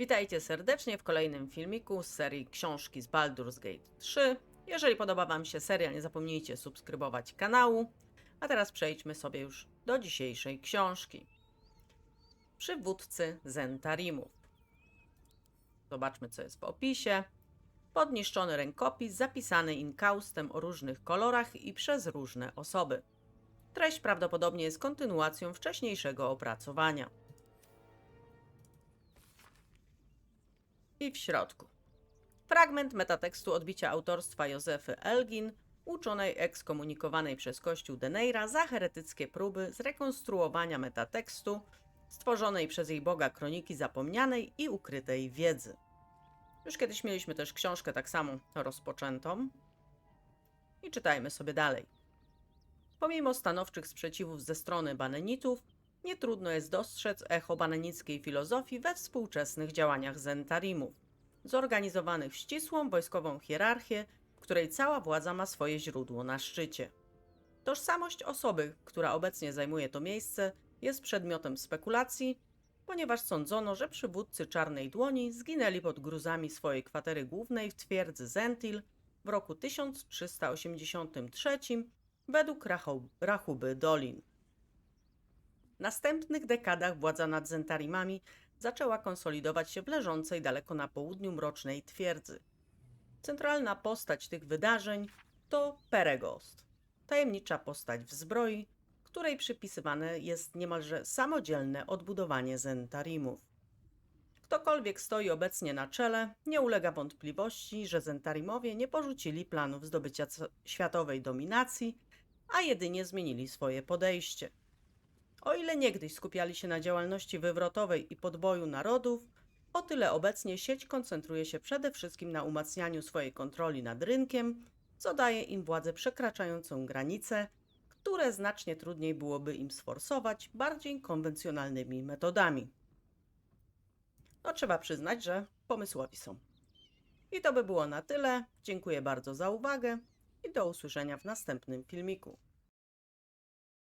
Witajcie serdecznie w kolejnym filmiku z serii Książki z Baldur's Gate 3. Jeżeli podoba Wam się seria, nie zapomnijcie subskrybować kanału. A teraz przejdźmy sobie już do dzisiejszej książki. Przywódcy Zentarimów. Zobaczmy, co jest w opisie. Podniszczony rękopis zapisany inkaustem o różnych kolorach i przez różne osoby. Treść prawdopodobnie jest kontynuacją wcześniejszego opracowania. I w środku. Fragment metatekstu odbicia autorstwa Józefy Elgin, uczonej ekskomunikowanej przez Kościół Deneira za heretyckie próby zrekonstruowania metatekstu, stworzonej przez jej Boga kroniki zapomnianej i ukrytej wiedzy. Już kiedyś mieliśmy też książkę tak samo rozpoczętą. I czytajmy sobie dalej. Pomimo stanowczych sprzeciwów ze strony banenitów, nie trudno jest dostrzec echo banenickiej filozofii we współczesnych działaniach zentarimów, zorganizowanych w ścisłą wojskową hierarchię, w której cała władza ma swoje źródło na szczycie. Tożsamość osoby, która obecnie zajmuje to miejsce, jest przedmiotem spekulacji, ponieważ sądzono, że przywódcy Czarnej Dłoni zginęli pod gruzami swojej kwatery głównej w twierdzy Zentil w roku 1383 według Rachu- rachuby Dolin. Następnych dekadach władza nad Zentarimami zaczęła konsolidować się w leżącej daleko na południu mrocznej twierdzy. Centralna postać tych wydarzeń to Peregost, tajemnicza postać w zbroi, której przypisywane jest niemalże samodzielne odbudowanie Zentarimów. Ktokolwiek stoi obecnie na czele, nie ulega wątpliwości, że Zentarimowie nie porzucili planów zdobycia światowej dominacji, a jedynie zmienili swoje podejście. O ile niegdyś skupiali się na działalności wywrotowej i podboju narodów, o tyle obecnie sieć koncentruje się przede wszystkim na umacnianiu swojej kontroli nad rynkiem, co daje im władzę przekraczającą granice, które znacznie trudniej byłoby im sforsować bardziej konwencjonalnymi metodami. No trzeba przyznać, że pomysłowi są. I to by było na tyle. Dziękuję bardzo za uwagę i do usłyszenia w następnym filmiku.